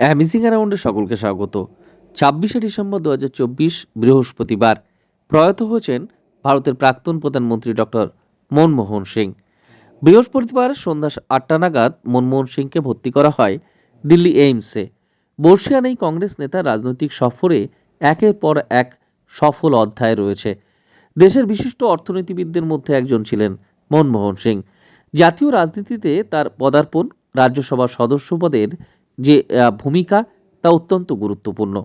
অ্যামিজিং অ্যারাউন্ডে সকলকে স্বাগত। ছাব্বিশে ডিসেম্বর দু বৃহস্পতিবার প্রয়াত হয়েছেন ভারতের প্রাক্তন প্রধানমন্ত্রী ডক্টর মনমোহন সিং। বৃহস্পতিবার সন্ধ্যা আটটা নাগাদ মনমোহন সিংকে ভর্তি করা হয় দিল্লি এইমসে। বর্ষিয়ান এই কংগ্রেস নেতা রাজনৈতিক সফরে একের পর এক সফল অধ্যায় রয়েছে। দেশের বিশিষ্ট অর্থনীতিবিদদের মধ্যে একজন ছিলেন মনমোহন সিং। জাতীয় রাজনীতিতে তার পদার্পণ রাজ্যসভার সদস্য পদের যে ভূমিকা তা অত্যন্ত গুরুত্বপূর্ণ।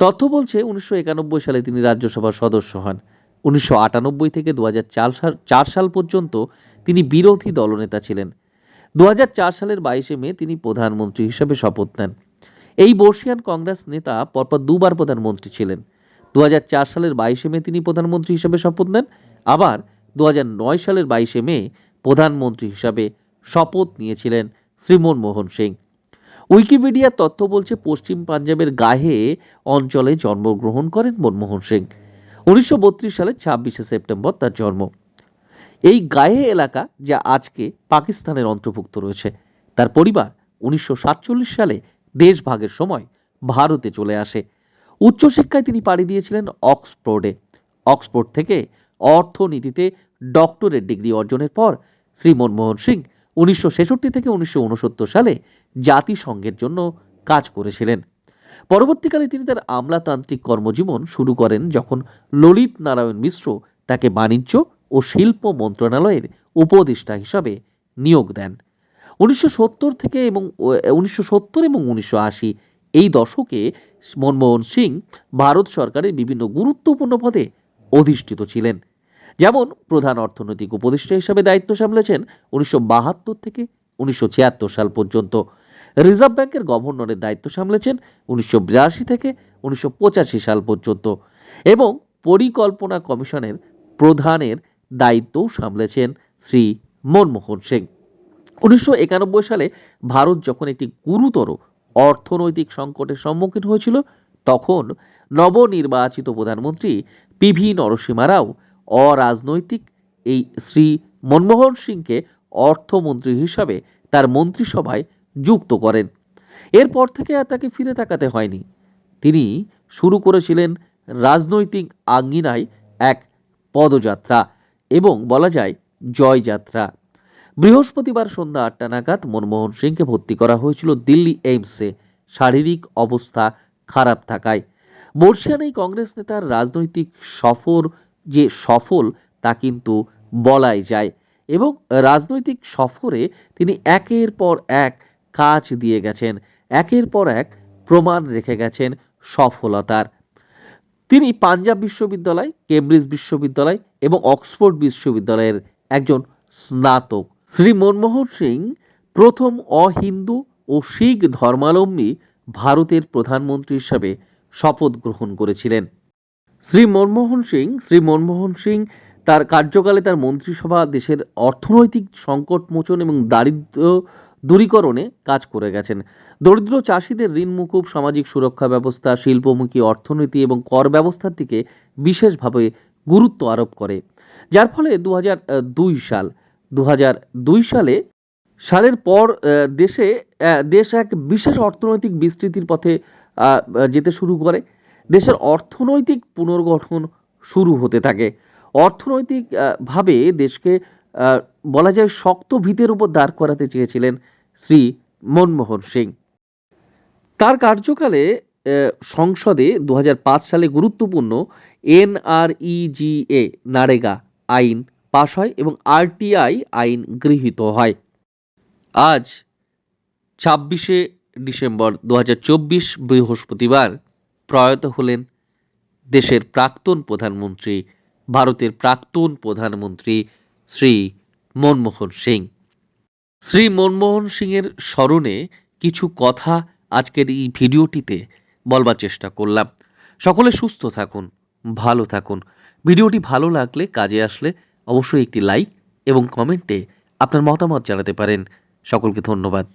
তথ্য বলছে উনিশশো একানব্বই সালে তিনি রাজ্যসভার সদস্য হন। উনিশশো আটানব্বই থেকে দু চার সাল পর্যন্ত তিনি বিরোধী দলনেতা ছিলেন। দু সালের বাইশে মে তিনি প্রধানমন্ত্রী হিসেবে শপথ নেন। এই বর্ষিয়ান কংগ্রেস নেতা পরপর দুবার প্রধানমন্ত্রী ছিলেন। দু সালের বাইশে মে তিনি প্রধানমন্ত্রী হিসেবে শপথ নেন। আবার দু সালের বাইশে মে প্রধানমন্ত্রী হিসাবে শপথ নিয়েছিলেন শ্রী মনমোহন সিং। উইকিপিডিয়ার তথ্য বলছে পশ্চিম পাঞ্জাবের গাহে অঞ্চলে জন্মগ্রহণ করেন মনমোহন সিং। উনিশশো সালের ছাব্বিশে সেপ্টেম্বর তার জন্ম। এই গায়ে এলাকা যা আজকে পাকিস্তানের অন্তর্ভুক্ত রয়েছে। তার পরিবার উনিশশো সাতচল্লিশ সালে দেশ ভাগের সময় ভারতে চলে আসে। উচ্চশিক্ষায় তিনি পাড়ি দিয়েছিলেন অক্সফোর্ডে। অক্সফোর্ড থেকে অর্থনীতিতে ডক্টরেট ডিগ্রি অর্জনের পর শ্রী মনমোহন সিং উনিশশো থেকে উনিশশো ঊনসত্তর সালে জাতিসংঘের জন্য কাজ করেছিলেন। পরবর্তীকালে তিনি তার আমলাতান্ত্রিক কর্মজীবন শুরু করেন যখন ললিত নারায়ণ মিশ্র তাকে বাণিজ্য ও শিল্প মন্ত্রণালয়ের উপদেষ্টা হিসাবে নিয়োগ দেন। উনিশশো সত্তর থেকে এবং উনিশশো সত্তর এবং উনিশশো আশি এই দশকে মনমোহন সিং ভারত সরকারের বিভিন্ন গুরুত্বপূর্ণ পদে অধিষ্ঠিত ছিলেন। যেমন প্রধান অর্থনৈতিক উপদেষ্টা হিসাবে দায়িত্ব সামলেছেন উনিশশো বাহাত্তর থেকে উনিশশো ছিয়াত্তর সাল পর্যন্ত। রিজার্ভ ব্যাংকের গভর্নরের দায়িত্ব সামলেছেন উনিশশো বিরাশি থেকে উনিশশো পঁচাশি সাল পর্যন্ত এবং পরিকল্পনা কমিশনের প্রধানের দায়িত্বও সামলেছেন শ্রী মনমোহন সিং। উনিশশো একানব্বই সালে ভারত যখন একটি গুরুতর অর্থনৈতিক সংকটের সম্মুখীন হয়েছিল, তখন নবনির্বাচিত প্রধানমন্ত্রী পিভি নরসিমা রাও অরাজনৈতিক এই শ্রী মনমোহন সিংকে অর্থমন্ত্রী হিসাবে তার মন্ত্রিসভায় যুক্ত করেন। এরপর থেকে আর তাকে ফিরে তাকাতে হয়নি। তিনি শুরু করেছিলেন রাজনৈতিক আঙ্গিনায় এক পদযাত্রা এবং বলা যায় জয়যাত্রা। বৃহস্পতিবার সন্ধ্যা আটটা নাগাদ মনমোহন সিংকে ভর্তি করা হয়েছিল দিল্লি এইমসে। শারীরিক অবস্থা খারাপ থাকায়। বর্ষিয়ান এই কংগ্রেস নেতার রাজনৈতিক সফর যে সফল তা কিন্তু বলাই যায় এবং রাজনৈতিক সফরে তিনি একের পর এক কাজ দিয়ে গেছেন, একের পর এক প্রমাণ রেখে গেছেন সফলতার। তিনি পাঞ্জাব বিশ্ববিদ্যালয়, কেমব্রিজ বিশ্ববিদ্যালয় এবং অক্সফোর্ড বিশ্ববিদ্যালয়ের একজন স্নাতক। শ্রী মনমোহন সিং প্রথম অহিন্দু ও শিখ ধর্মাবলম্বী ভারতের প্রধানমন্ত্রী হিসাবে শপথ গ্রহণ করেছিলেন। শ্রী মনমোহন সিং, শ্রী মনমোহন সিং তার কার্যকালে তার মন্ত্রিসভা দেশের অর্থনৈতিক সংকট মোচন এবং দারিদ্র দূরীকরণে কাজ করে গেছেন। দরিদ্র চাষিদের ঋণ, মুকুব, সামাজিক সুরক্ষা ব্যবস্থা, শিল্পমুখী অর্থনীতি এবং কর ব্যবস্থার দিকে বিশেষভাবে গুরুত্ব আরোপ করে। যার ফলে দু দুই সাল দু দুই সালে সালের পর দেশে দেশ এক বিশেষ অর্থনৈতিক বিস্তৃতির পথে যেতে শুরু করে। দেশের অর্থনৈতিক পুনর্গঠন শুরু হতে থাকে। অর্থনৈতিক আহ, ভাবে দেশকে বলা যায় শক্ত ভিতের উপর দাঁড় করাতে চেয়েছিলেন শ্রী মনমোহন সিং। তার কার্যকালে সংসদে দু হাজার পাঁচ সালে গুরুত্বপূর্ণ এনআরইজিএ নারেগা আইন পাশ হয় এবং আরটিআই আইন গৃহীত হয়। আজ ছাব্বিশে ডিসেম্বর দু হাজার চব্বিশ বৃহস্পতিবার। প্রয়াত হলেন দেশের প্রাক্তন প্রধানমন্ত্রী, ভারতের প্রাক্তন প্রধানমন্ত্রী শ্রী মনমোহন সিং। শ্রী মনমোহন সিংয়ের স্মরণে কিছু কথা আজকের এই ভিডিওটিতে বলবার চেষ্টা করলাম। সকলে সুস্থ থাকুন, ভালো থাকুন। ভিডিওটি ভালো লাগলে, কাজে আসলে অবশ্যই একটি লাইক এবং কমেন্টে আপনার মতামত জানাতে পারেন। সকলকে ধন্যবাদ।